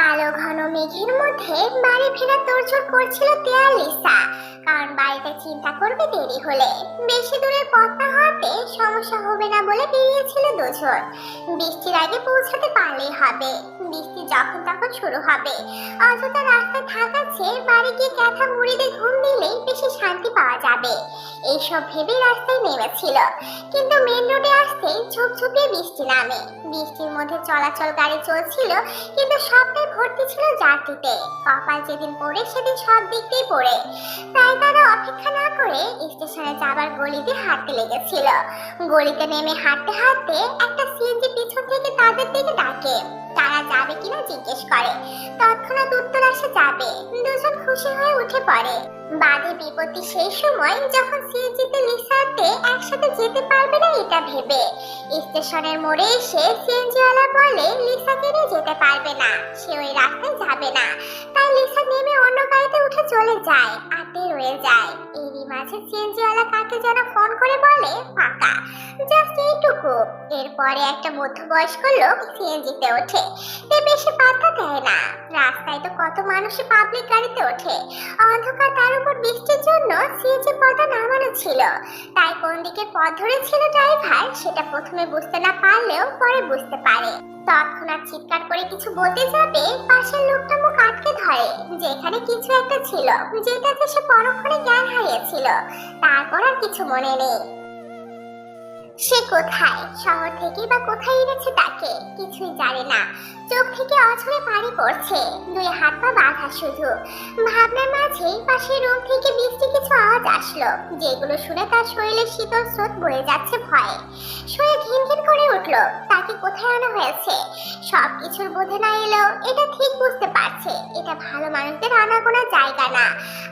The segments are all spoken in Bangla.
কালো ঘন মেঘের মধ্যে বাড়ি ফেরা তোড়জোড় করছিল তেয়ালিসা কারণ বাড়িতে চিন্তা করবে দেরি হলে। বেশি দূরের পথ হওয়াতে সমস্যা হবে না বলে বেরিয়েছিল দুজন। বৃষ্টির আগে পৌঁছাতে পারলেই হবে। বৃষ্টি যখন তখন শুরু হবে। অযথা রাস্তায় থাকার চেয়ে বাড়ি গিয়ে ক্যাথা মুড়ি দিয়ে ঘুম দিলেই বেশি শান্তি পাওয়া যাবে। এইসব ভেবে রাস্তায় নেমেছিল। কিন্তু মেন রোডে আসতেই ঝুপঝুপিয়ে বৃষ্টি নামে। বৃষ্টির মধ্যে চলাচল গাড়ি চলছিল, কিন্তু সবটাই ভর্তি ছিল যাত্রীতে কপাল যেদিন পড়ে সেদিন সব দিক দিয়ে পড়ে। তাই তারা অপেক্ষা না করে স্টেশনে যাবার গলিতে হাঁটতে লেগেছিল। গলিতে নেমে হাঁটতে হাঁটতে একটা সিএনজি পিছন থেকে তাদের দিকে ডাকে। তারা যাবে কিনা জিজ্ঞেস করে। তৎক্ষণাৎ উত্তর আসে যাবে। দুজন খুশি হয়ে উঠে পড়ে। বাদে বিপত্তি সেই সময় যখন সিএনজিতে লিসাতে একসাথে যেতে পারবে না এটা ভেবে, স্টেশনের মোড়ে এসে সিএনজিওয়ালা বলে লিসাকে নিয়ে যেতে পারবে না, সে ওই রাস্তায় যাবে না। তাই লিসা নেমে অন্য গাড়িতে উঠে চলে যায় আটে রয়ে যায়। এরই মাঝে সিএনজিওয়ালা কাকে যেন ফোন করে বলে ফাঁকা জাস্ট এইটুকু। এরপরে একটা মধ্যবয়স্ক লোক সিএনজিতে ওঠে। বেশি পাত্তা দেয় না। রাস্তায় তো কত মানুষই পাবলিক গাড়িতে ওঠে। অন্ধকার তার উপর বৃষ্টির জন্য সিএনজি পথটা নামানো ছিল। তাই কোন দিকে পথ ধরেছিল ড্রাইভার, সেটা প্রথমে বুঝতে না পারলেও পরে বুঝতে পারে। তৎক্ষণাৎ চিৎকার করে কিছু বলতে যাবে, পাশের লোকটা মুখ আটকে ধরে। যেখানে কিছু একটা ছিল, যেটাতে সে পরক্ষণে জ্ঞান হারিয়েছিল। তারপর আর কিছু মনে নেই। সে কোথায়? শহর থেকে বা কোথায় এনেছে তাকে? কিছুই জানে না। চোখ থেকে অঝরে পানি পড়ছে। দুই হাত পা বাঁধা শুধু। ভাবনার মাঝেই পাশের রুম থেকে বৃষ্টি কিছু আওয়াজ আসলো। যেগুলো শুনে তার শরীরে শীতল স্রোত বয়ে যাচ্ছে ভয়ে। শরীর ঘিন ঘিন করে উঠল। তাকে কোথায় আনা হয়েছে? সব কিছুর বোধে না এলো এটা ঠিক বুঝতে পারছে। এটা ভালো মানুষদের আনাগোনা জায়গা না।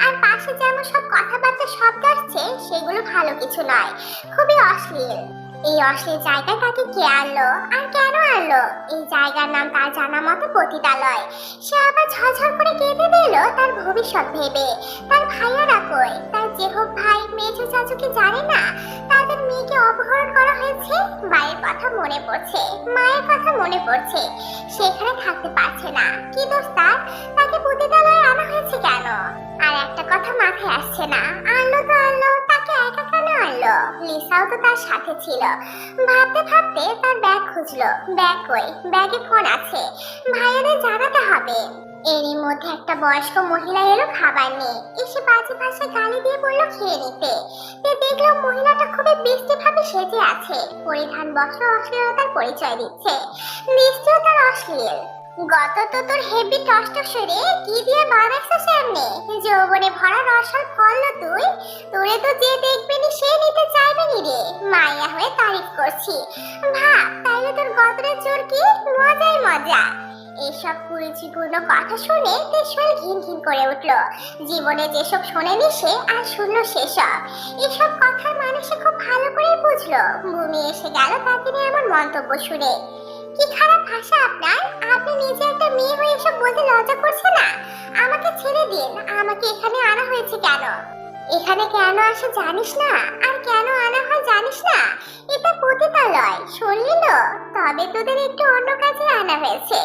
আর পাশে যেমন সব কথাবার্তা শব্দ আসছে, সেগুলো ভালো কিছু নয়। খুবই অশ্লীল। এই অশ্লীল জায়গায় তাকে কে আনলো? আর কেন আনলো? এই জায়গার নাম তার জানা মতো পতিতালয়। সে আবার ঝরঝর করে কেঁদে দিল তার ভবিষ্যৎ ভেবে। তার ভাইয়ারা কই? তার জেহব ভাই মেজো চাচু কি জানে না? তাদের মেয়েকে অপহরণ করা হয়েছে? ভাইয়ের কথা মনে পড়ছে। মায়ের কথা মনে পড়ছে। সেখানে থাকতে পারছে না। কি দোষ তার? তাকে পতিতালয়ে আনা হয়েছে কেন? আর একটা কথা মাথায় আসছে না। আনলো তো আনলো, তাকে একা কেন আনলো? লিসাও তো তার সাথে ছিল। ভাবতে ভাবতে তার ব্যাগ খুঁজলো। ব্যাগ কই? ব্যাগে ফোন আছে। ভাইয়াদের জানাতে হবে। এরই মধ্যে একটা বয়স্ক মহিলা এলো খাবার নিয়ে। এসে বাজে ভাষায় গালি দিয়ে বলল খেয়ে নিতে। তে দেখল মহিলাটা খুবই বৃষ্টি ভাবে সেজে আছে। পরিধান বস্ত্র, অশ্লীলতার পরিচয় দিচ্ছে। বৃষ্টিও তার অশ্লীল। গত তো তোর হেভি টস্টসরে কি দিয়ে যৌবনে ভরা ফল তুই? তোরে তো যে দেখবে নি, সে নিতে চাইবে নি রে। হয়ে তারিফ করছি। তাইলে তোর গতরের জোর কি? মজাই মজা। এসব কুরুচিপূর্ণ কথা শুনে তার ঘিন ঘিন করে উঠল। জীবনে যেসব শোনেনি সে, আর শুনলো সেসব। এসব কথার মানে সে খুব ভালো করে বুঝলো। ভূমি এসে গেল তাকে নিয়ে এমন মন্তব্য শুনে। কি খারাপ ভাষা আপনার? আপনি নিজে একটা মেয়ে হয়ে এসব বলতে লজ্জা করছে না? আমাকে ছেড়ে দিন। আমাকে এখানে আনা হয়েছে কেন? এখানে কেন আসে জানিস না? আর কেন আনা হয় জানিস না? এটা পতিতালয়, শুনলি তো? তবে তোদের একটু অন্য কাজে আনা হয়েছে।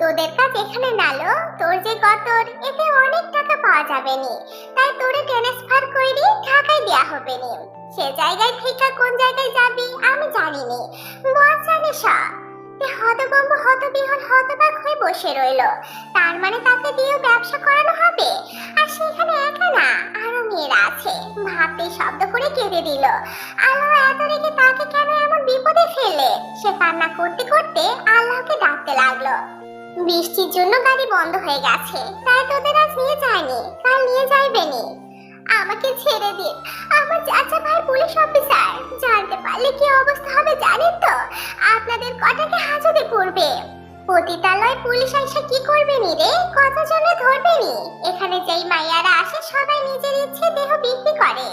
তোদের কাজ এখানে নালো তোর যে গতর এতে অনেক টাকা পাওয়া যাবে নি। তাই তোরে ট্রান্সফার কইরি, ঢাকায় দেয়া হবে নি। সে জায়গায় থেকে কোন জায়গায় যাবি, আমি জানি নি বস জানে সব এ হতবম্ব হতবিহল হতবাক হয়ে বসে রইল। তার মানে তাকে দিয়েও ব্যবসা করানো হবে? আর সেখানে একা না, আরও মেয়েরা আছে। ভাবতেই শব্দ করে কেঁদে দিল। আল্লাহ এত রেখে তাকে কেন এমন বিপদে ফেলে? সে কান্না করতে করতে আল্লাহকে ডাকতে লাগল। বৃষ্টির জন্য গাড়ি বন্ধ হয়ে গেছে। তাই তোদের আজ নিয়ে যায়নি, কাল নিয়ে যাইবেনি আমাকে ছেড়ে দিন আমার চাচা ভাই পুলিশ অফিসার। জানতে পারলে কি অবস্থা হবে জানেন তো? আপনাদের কটাকে হাজতে পড়বে। পতিতালয় পুলিশ এসে কি করবে নি রে? কতজনে ধরবে নি। এখানে যেই মাইয়ারা আসে, সবাই নিজের ইচ্ছে দেহ বিক্রি করে।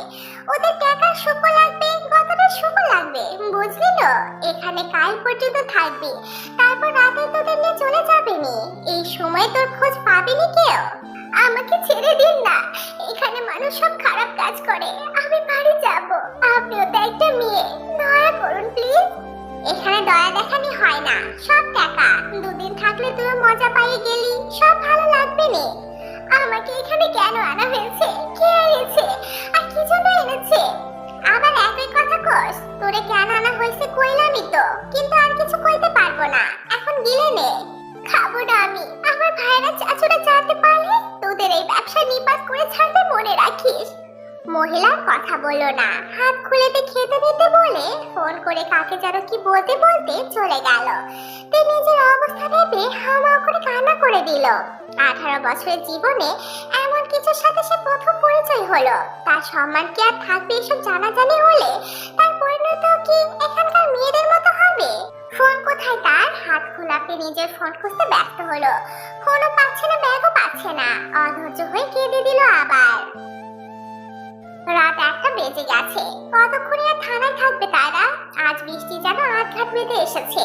ওদের টাকার সুখ লাগবে কতটা সুখ লাগবে, বুঝলি তো? এখানে কাল পর্যন্ত থাকবি। তারপর রাতে তোদের নিয়ে চলে যাবে নি। এই সময় তোর খোঁজ পাবে নি কেউ? আমাকে ছেড়ে দিন না। মানুষ সব খারাপ কাজ করে। আমি বাড়ি যাব। আপনিও তো একটা মেয়ে। দয়া করুন প্লিজ এখানে দয়া দেখানি হয় না। সব টাকা। দুদিন থাকলে তুই মজা পাইয়ে গেলি। সব ভালো লাগবে নে। আমাকে এখানে কেন আনা হয়েছে? কে এনেছে? আর কি জন্য এনেছে? আবার একই কথা কস। তোরে কেন আনা হয়েছে কইলামই তো। কিন্তু আর কিছু কইতে পারব না। এখন গিলে নে। খাব না আমি। আমার ভাইরা চাচুরা জানতে পারলে তোদের এই ব্যবসা নিপাত করে ছাড়বে মনে রাখিস? মহিলার কথা বলল না। হাত খুলেতে খেতে দিতে বলে ফোন করে কাকে যেন কি বলতে বলতে চলে গেল। তে নিজের অবস্থা ভেবে হাওয়া করে কান্না করে দিল। আঠারো বছরের জীবনে এমন কিছুর সাথে সে প্রথম পরিচয় হলো। তার সম্মান কি আর থাকবে এসব জানাজানি হলে? তার পরিণত কি এখানকার মেয়েদের মতো হবে? ফোন কোথায় তার? হাত খোলাপে নিজের ফোন খুঁজতে ব্যস্ত হলো। ফোনও পাচ্ছে না, ব্যাগও পাচ্ছে না। অধৈর্য হয়ে দিল আবার। রাত একটা বেজে গেছে। কতক্ষণে আর থানায় থাকবে তারা? আজ বৃষ্টি যেন আটঘাট বেঁধে এসেছে।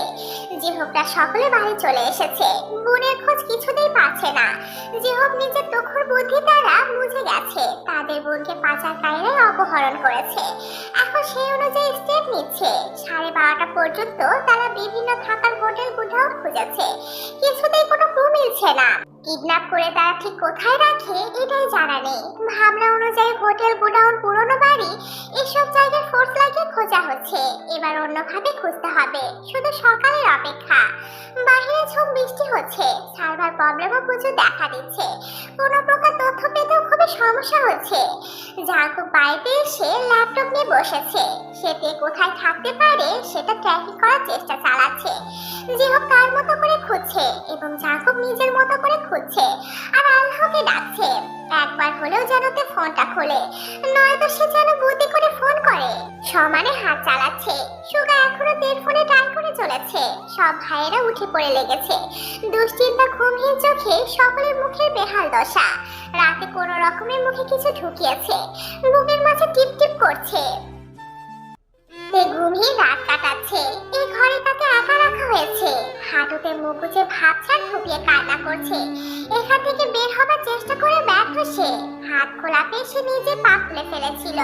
জিহবরা সকলে বাড়ি চলে এসেছে বোনের খোঁজ কিছুতেই পাচ্ছে না। জিহব নিজের দক্ষর বুদ্ধি দ্বারা বুঝে গেছে, তাদের বোনকে পাচারকারীরাই অপহরণ করেছে। এখন সেই অনুযায়ী স্টেপ নিচ্ছে। সাড়ে বারোটা পর্যন্ত তারা বিভিন্ন থাকার হোটেল গুঠাও খুঁজেছে। কিছুতেই কোনো ক্লু মিলছে না। কিডন্যাপ করে তারা ঠিক কোথায় রাখে, এটাই জানা নেই। ভাবনা অনুযায়ী হোটেল গোডাউন পুরনো এবার খুঁজতে হবে, শুধু সকালের অপেক্ষা। বাহিরে ঝুম বৃষ্টি হচ্ছে, সার্ভার প্রবলেমও প্রচুর দেখা দিচ্ছে। কোনো প্রকার তথ্য পেতেও খুবই সমস্যা হচ্ছে। জাকুব বাড়িতে এসে ল্যাপটপ নিয়ে বসেছে। সেতে কোথায় থাকতে পারে, সেটা ট্র্যাকিং করার চেষ্টা চালাচ্ছে। যে হোক তার মতো করে খুঁজছে এবং জাকুব নিজের মতো করে খুঁজছে আর আল্লাহকে ডাকছে। একবার হলেও যেন তে ফোনটা খোলে, নয়তো সে যেন বুদ্ধি করে। সমানে হাত চালাচ্ছে। সুগা এখনও দেড় ফোনে ট্রাই করে চলেছে। সব ভাইয়েরা উঠে পড়ে লেগেছে। দুশ্চিন্তা ঘুমহীন চোখে সকলের মুখের বেহাল দশা। রাতে কোনো রকমের মুখে কিছু ঢুকিয়েছে। মুখের মাঝে টিপ টিপ করছে। ঘুমিয়ে রাত কাটাচ্ছে। এই ঘরে তাকে একা রাখা হয়েছে। হাঁটুতে মুখ গুজে ভাবছে ফুপিয়ে কান্না করছে। এখান থেকে বের হবার চেষ্টা করে ব্যর্থ সে। হাত খোলা পেয়ে সে নিজে পা খুলে ফেলেছিল।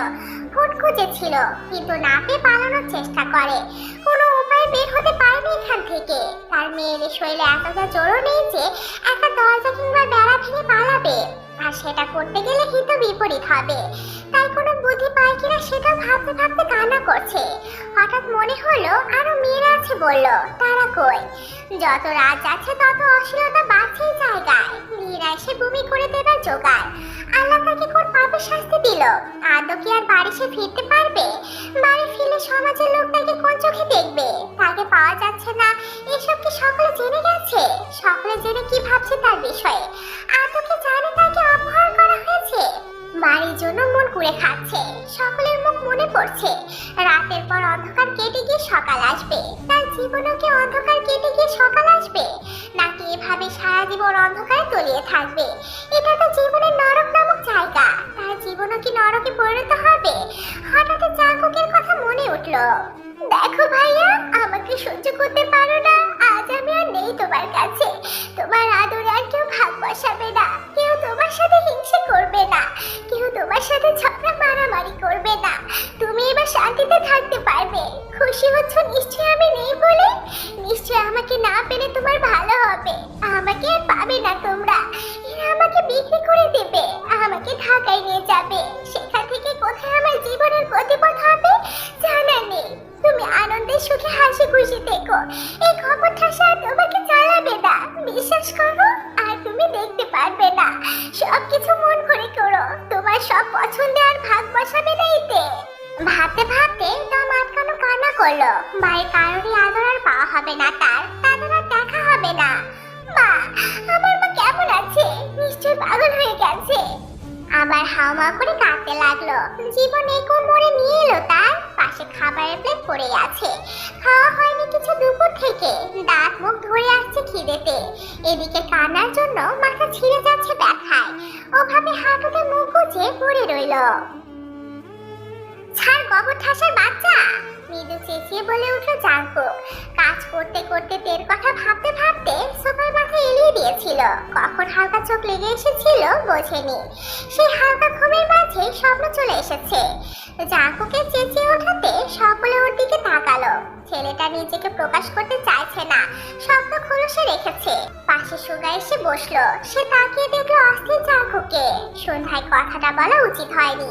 ফুট খুঁজেছিল কিন্তু না পেয়ে পালানোর চেষ্টা করে। কোনো উপায় বের হতে পারেনি এখান থেকে। তার মেয়ের শরীরে এতটা জোরও নেই যে একটা দরজা কিংবা বেড়া ভেঙে পালাবে। আর সেটা করতে গেলে হিত বিপরীত হবে। কোনো পায় সেটা ভাবতে ভাবতে কান্না করছে। হঠাৎ মনে হলো আরও মেয়েরা আছে বলল, তারা কই? যত রাত যাচ্ছে তত অশ্লীলতা বাড়ছেই জায়গায়। মেয়েরা এসে বমি করে দেবার জোগাড়। আল্লাহ তাকে কোন পাপে শাস্তি দিল? আদৌ কি আর বাড়ি সে ফিরতে পারবে? বাড়ি ফিরলে সমাজের লোক তাকে কোন চোখে দেখবে? তাকে পাওয়া যাচ্ছে না। এসব কি সকলে জেনে গেছে? সকলে জেনে কি ভাবছে তার বিষয়ে? বাড়ির জন্য মন কুড়ে খাচ্ছে। সকলের মুখ মনে পড়ছে। রাতের পর অন্ধকার কেটে গিয়ে সকাল আসবে। তার জীবনও কি অন্ধকার কেটে গিয়ে সকাল আসবে? নাকি এভাবে সারা জীবন অন্ধকারে তলিয়ে থাকবে? এটা তো জীবনের নরক নামক জায়গা। তার জীবনও কি নরকে পরিণত হবে? হঠাৎ জাগকের কথা মনে উঠল। দেখো ভাইয়া, আমাকে সহ্য করতে পারো না। আজ আমি আর নেই তোমার কাছে। তোমার আদরে আর কেউ ভাগ বসাবে না। কেউ তোমার সাথে হিংসে করবে না। কেউ তোমার সাথে ঝগড়া মারামারি করবে না। তুমি এবার শান্তিতে থাকতে পারবে। খুশি হচ্ছ নিশ্চয়ই আমি নেই বলে? নিশ্চয়ই আমাকে না পেলে তোমার ভালো হবে। আমাকে আর পাবে না তোমরা। এরা আমাকে বিক্রি করে দেবে। আমাকে ঢাকায় নিয়ে যাবে। সেখান থেকে কোথায় আমার জীবনের গতিপথ হবে? জানা নেই। তুমি আনন্দের সুখে হাসি খুশি থেকো। এই বিশ্বাস করো আর তুমি দেখতে পারবে না। সবকিছু মন করে করো। তোমার সব পছন্দে আর ভাগ বসাবে না এতে। ভাবতে ভাবতে দম আটকানো কান্না করল। মায়ের কারণে আদর আর পাওয়া হবে না তার। তাদের আর দেখা হবে না। মা, আমার মা কেমন আছে? নিশ্চয়ই পাগল হয়ে গেছে। আবার হাওয়া করে কাঁদতে লাগল। জীবন এই মোড়ে নিয়ে এলো তার। পাশে খাবারের প্লেট পড়ে আছে। খিদেতে এদিকে কানার জন্য মাথা ছিঁড়ে যাচ্ছে ব্যথায়। ওভাবে হাঁটুতে মুখ গুজে পড়ে রইল। ছাড় গোবর ঠাসার বাচ্চা। মৃদু চেঁচিয়ে বলে উঠল জাঙ্কুক কাজ করতে করতে তের কথা ভাবতে ভাবতে সোফার মাথায় এলিয়ে দিয়েছিল। কখন হালকা চোখ লেগে এসেছিল বোঝেনি। সেই হালকা ঘুমের মাঝে স্বপ্ন চলে এসেছে। জাঙ্কুকে চেঁচিয়ে ওঠাতে সকলে ওর দিকে তাকালো। ছেলেটা নিজেকে প্রকাশ করতে চাইছে না শব্দ খোলসে রেখেছে। পাশে সুগা এসে বসল। সে তাকিয়ে দেখল অস্থির জাঙ্কুকে। সন্ধ্যায় কথাটা বলা উচিত হয়নি।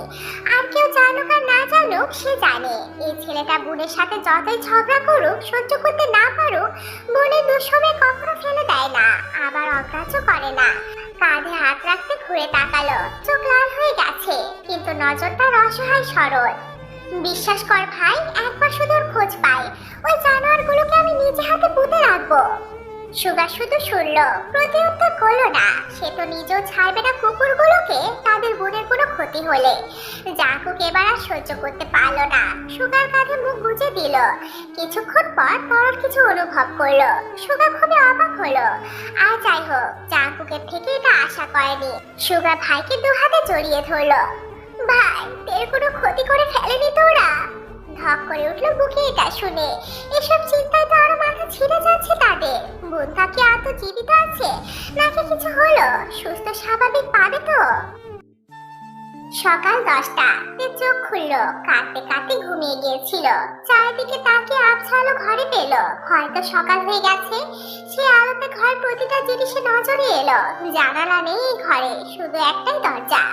আর কেউ জানুক আর না জানুক, সে জানে। এই ছেলেটা বোনের সাথে যতই ঝগড়া করুক, সহ্য করতে না পারুক, বোনের দুঃসময় কখনো ফেলে দেয় না, আবার অগ্রাহ্য করে না। কাঁধে হাত রাখতে ঘুরে তাকালো, চোখ লাল হয়ে গেছে, কিন্তু নজরটা অসহায় সরল। বিশ্বাস কর ভাই, একবার শুধু খোঁজ পাই। ওই জানোয়ারগুলোকে আমি নিজে হাতে পুঁতে রাখব। সুগা শুধু শুনল প্রতিউত্তর করল না। সে তো নিজেও ছাড়বে না কুকুরগুলোকে, তাদের বোনের কোনো ক্ষতি হলে। জাকুক এবার আর সহ্য করতে পারল না। সুগার কাঁধে মুখ গুজে দিল। কিছুক্ষণ পর তরল কিছু অনুভব করল। সুগা খুবই অবাক হলো। আর যাই হোক, জাকুকের থেকে এটা আশা করেনি। সুগা ভাইকে দু হাতে জড়িয়ে ধরলো। ভাই তোর কোনো ক্ষতি করে ফেলেনি তোরা? ধক করে উঠল বুকে এটা শুনে। এসব চিন্তায় তো আরও মাথা ছিঁড়ে যাচ্ছে তাদের। বোনটা কি আর তো জীবিত আছে। নাকি কিছু হলো? সুস্থ স্বাভাবিক পাবে তো? সকাল দশটা। তে চোখ খুললো, কাঁদতে কাঁদতে ঘুমিয়ে গিয়েছিল। চারিদিকে তাকিয়ে আবছালো ঘরে পেল। হয়তো সকাল হয়ে গেছে। সে আলোতে ঘর প্রতিটা জিনিসে নজরে এলো। জানালা নেই ঘরে, শুধু একটাই দরজা।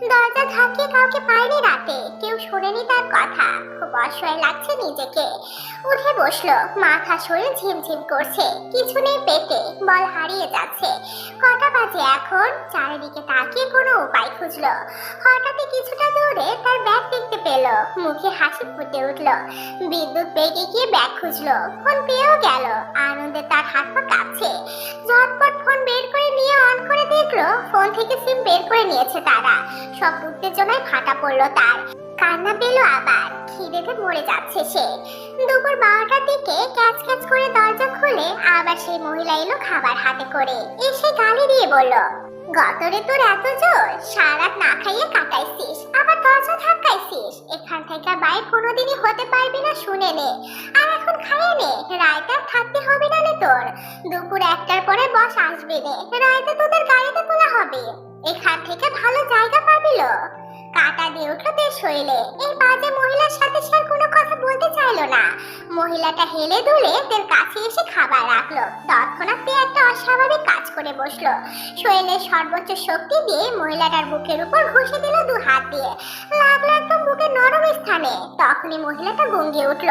দরজা থাকিয়ে কাউকে পায়নি রাতে। কেউ শোনেনি তার কথা। খুব অসহায় লাগছে নিজেকে। উঠে বসল। মাথা শরীর ঝিমঝিম করছে। কিছু নেই পেটে, বল হারিয়ে যাচ্ছে। কটা বাজে এখন? চারিদিকে তাকিয়ে কোনো উপায় খুঁজলো। হঠাৎই কিছুটা দূরে তার ব্যাগ দেখতে পেল। মুখে হাসি ফুটে উঠল। বিদ্যুৎ বেগে গিয়ে ব্যাগ খুঁজলো। ফোন পেয়েও গেল। আনন্দে তার হাত পা কাঁপছে। ঝটপট ফোন বের করে নিয়ে অন করে দেখল, ফোন থেকে সিম বের করে নিয়েছে তারা। সব উত্তেজনায় ফাটা পড়ল তার। কান্না পেল আবার। খিদেতে মরে যাচ্ছে সে। দুপুর বারোটার দিকে ক্যাচ ক্যাচ করে দরজা খুলে আবার সেই মহিলা এলো খাবার হাতে করে। এসে গালি দিয়ে বলল গতরে তোর এত জোর সারাত না খাইয়ে কাটাইছিস, আবার দরজা ধাক্কাইছিস। এখান থেকে বাইর কোনোদিনই হতে পারবি না শুনে নে। আর এখন খাইয়ে নে রায়টা থাকতে হবে না রে তোর। দুপুর একটার পরে বস আসবে রে রায়টা তোদের গাড়িতে তোলা হবে। এখান থেকে ভালো জায়গা পাবিল দিয়ে এই বাজে মহিলার সাথে সে কোনো কথা বলতে চাইলো না। মহিলাটা হেলে দুলে তার কাছে এসে খাবার রাখল। তৎক্ষণাৎ সে একটা অস্বাভাবিক কাজ করে বসল। শৈলের সর্বোচ্চ শক্তি দিয়ে মহিলাটার বুকের উপর ঘষে দিল দু হাত দিয়ে। লাগল একদম বুকের নরম স্থানে। তখনই মহিলাটা গঙ্গিয়ে উঠল।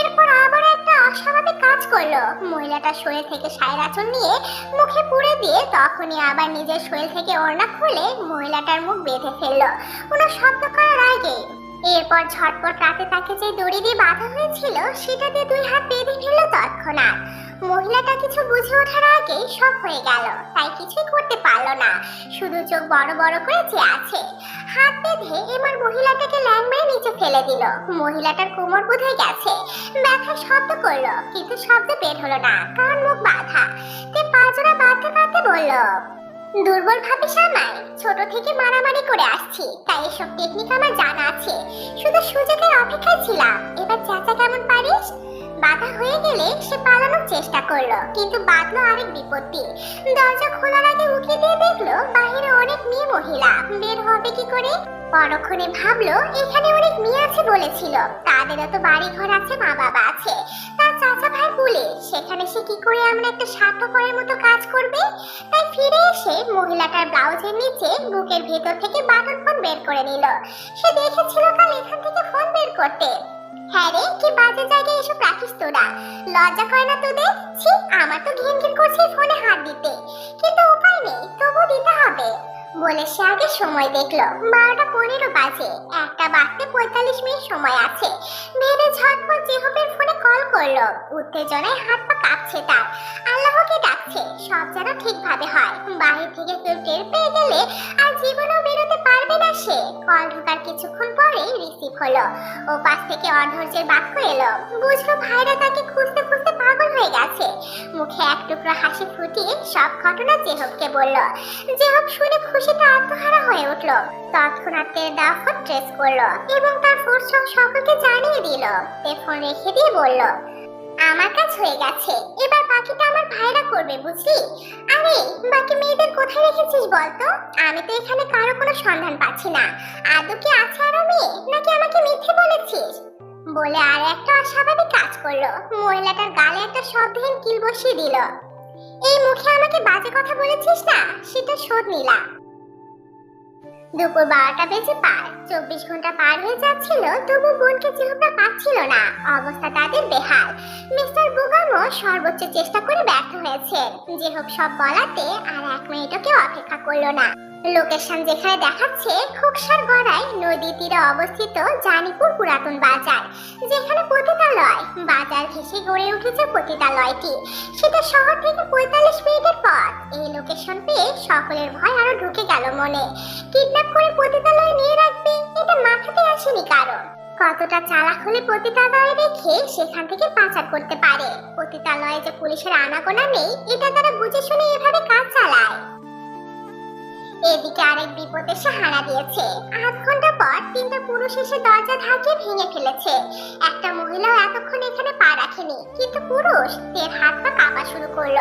এরপর আবার অস্বাভাবিক কাজ করল। মহিলাটা শরীর থেকে সায়রাচল নিয়ে মুখে পুড়ে দিয়ে তখনই আবার নিজের শরীর থেকে ওড়না খুলে মহিলাটার মুখ বেঁধে ফেলল। কোনো শব্দ করার আগে এরপর ঝটপট রাতে তাকে যে দড়ি দিয়ে বাঁধা হয়েছিল, সেটা দিয়ে দুই হাত বেঁধে ফেলল তৎক্ষণাৎ। মহিলাটা কিছু বুঝে ওঠার আগেই সব হয়ে গেল, তাই কিছুই করতে পারল না। শুধু চোখ বড় বড় করে চেয়ে আছে। হাত বেঁধে এবার মহিলাটাকে ল্যাং মেরে নিচে ফেলে দিল। মহিলাটার কোমর বোধে গেছে। ব্যথার শব্দ করল, কিন্তু শব্দ বের হলো না কারণ মুখ বাঁধা। তে পাজরা বাঁধতে বাঁধতে বলল দুর্বল ভাবিস আমায়? ছোট থেকে মারামারি করে আসছি, তাই এসব টেকনিক আমার জানা আছে। শুধু সুযোগের অপেক্ষায় ছিলাম। এবার চাচা কেমন পারিস? বাধা হয়ে গেলে সে পালানোর চেষ্টা করল, কিন্তু বাঁধলো আরেক বিপত্তি। দরজা খোলার আগে উঠে দিয়ে দেখল, বাহিরে অনেক মেয়ে মহিলা। বের হবে কি করে? পরক্ষণে ভাবলো, এখানে অনেক মেয়ে আছে বলেছিল। তাদেরও তো বাড়ি ঘর আছে মা বাবা কি করে আমরা একটা স্বার্থপরের মতো কাজ করবে? তাই ফিরে এসে মহিলাটার ব্লাউজের নিচে বুকের ভেতর থেকে বাটন ফোন বের করে নিল। সে দেখেছিল কাল এখান থেকে ফোন বের করতে। হ্যাঁ রে, কি বাজে জায়গায় এসব রাখিস তোরা। লজ্জা করে না তোদের? ছি, আমার তো ঘিন ঘিন করছে ফোনে হাত দিতে। কিন্তু উপায় নেই তবু দিতে হবে। বলে সে আগে সময় দেখল, বারোটা পনেরো বাজে। একটা বাজতে পঁয়তাল্লিশ মিনিট সময় আছে। ভেবে ঝটপট ফোনে কল করল, উত্তেজনায় হাত পা কাঁপছে তার। আল্লাহকে ডাকছে, সব যেন ঠিকভাবে হয়। বাহির থেকে কেউ টের পেয়ে গেলে আর জীবনেও বেরোতে পারবে না সে। কল ঢোকার কিছুক্ষণ পরেই রিসিভ হলো। ও পাশ থেকে অধৈর্যের বাক্য এলো। বুঝলো ভাইরা তাকে খুঁজতে খুঁজতে পাগল হয়ে গেছে। মুখে এক টুকরো হাসি ফুটিয়ে সব ঘটনা জেহবকে বলল। জেহব শুনে খুশিতে আত্মহারা হয়ে উঠল। তৎক্ষণাৎ দেওয়া ফোন ট্রেস করল এবং তার ফোন সহ সকলকে জানিয়ে দিল। ফোন রেখে দিয়ে বলল আমার কাজ হয়ে গেছে। এবার বাকিটা আমার ভাইরা করবে, বুঝলি? আরে, বাকি মেয়েদের কোথায় পেয়েছিস বলতো? আমি তো এখানে কারও কোনো সন্ধান পাচ্ছি না। আদৌ কি আছে আরও মেয়ে, নাকি আমাকে মিথ্যে বলেছিস? বলে আর একটা অস্বাভাবিক কাজ করল। মহিলাটার গালে একটা শব্দহীন কিল বসিয়ে দিল। এই মুখে আমাকে বাজে কথা বলেছিস না? সেটা শোধ নিলাম। দুপুর বারোটা বেজে পার। চব্বিশ ঘণ্টা পার হয়ে যাচ্ছিল, তবু বোনকে চেহারা পাচ্ছিল না। অবস্থা তাদের বেহাল। মিস্টার বুগামো সর্বোচ্চ চেষ্টা করে ব্যর্থ হয়েছে যে হোক সব বলাতে আর এক মিনিটও কেউ অপেক্ষা করল না। লোকেশন যেখানে দেখাচ্ছে, খোকসার গড়ায় নদী তীরে অবস্থিত জানিপুর পুরাতন বাজার, যেখানে পতিতালয়, বাজার ঘেঁষে গড়ে উঠেছে পতিতালয়টি। সেটা শহর থেকে পঁয়তাল্লিশ মিনিটের পথ। এই লোকেশন পেয়ে সকলের ভয় আরও ঢুকে গেল মনে। কিডন্যাপ করে পতিতালয়ে নিয়ে রাখবে, এটা মাথাতে আসেনি কারণ কতটা চালাক হলে পতিতালয়ে রেখে সেখান থেকে পাচার করতে পারে? পতিতালয়ে যে পুলিশের আনাগোনা নেই, এটা তারা বুঝে শুনে এভাবে কাজ চালায়। এদিকে আরেক বিপদে সাহারা দিয়েছে। আধ ঘণ্টা পর তিনটা পুরুষ এসে দরজা ধাকে ভেঙে ফেলেছে। একটা মহিলা এতক্ষণ এখানে পা রাখেনি, কিন্তু পুরুষ এর হাত পা কাঁপা শুরু করল।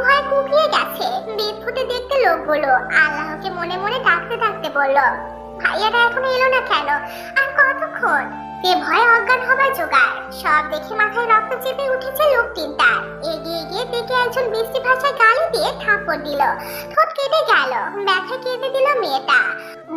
ভয় কুকিয়ে গেছে, বিদ্যুতে দেখতে লোকগুলো। আল্লাহকে মনে মনে ডাকতে ডাকতে বলল, ভাইয়ারা এখন এলো না কেন? আর কতক্ষণ? তে ভয়ে অজ্ঞান হবার জোগাড়। সব দেখে মাথায় রক্ত চেপে উঠেছে লোকটির তার এগিয়ে গিয়ে দেখে একজন বৃষ্টি ভাষায় গালি দিয়ে থাপ্পড় দিল। ঠোঁট কেটে গেল। ব্যথা কেটে দিল মেয়েটা।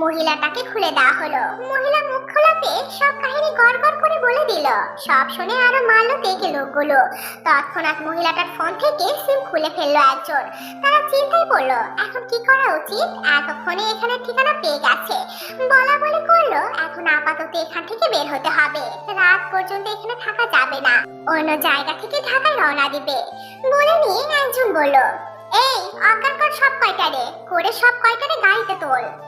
মহিলাটাকে খুলে দেওয়া হলো। মহিলা মুখ খোলাতে সব কাহিনী গড় গড় করে বলে দিল। সব শুনে আরও মারলো দেখে লোকগুলো। তৎক্ষণাৎ মহিলাটার ফোন থেকে সিম খুলে ফেলল একজন। তারা চিন্তায় পড়ল, এখন কি করা উচিত? এতক্ষণে এখানে ঠিকানা পেয়ে গেছে। বলা বলে করল, এখন আপাতত এখান থেকে বের হতে হবে। রাত পর্যন্ত এখানে থাকা যাবে না। অন্য জায়গা থেকে ঢাকায় রওনা দিবে। বলে নিয়ে একজন বলল, এই, অজ্ঞান কর সব কয়টারে। করে সব কয়টারে গাড়িতে তোল।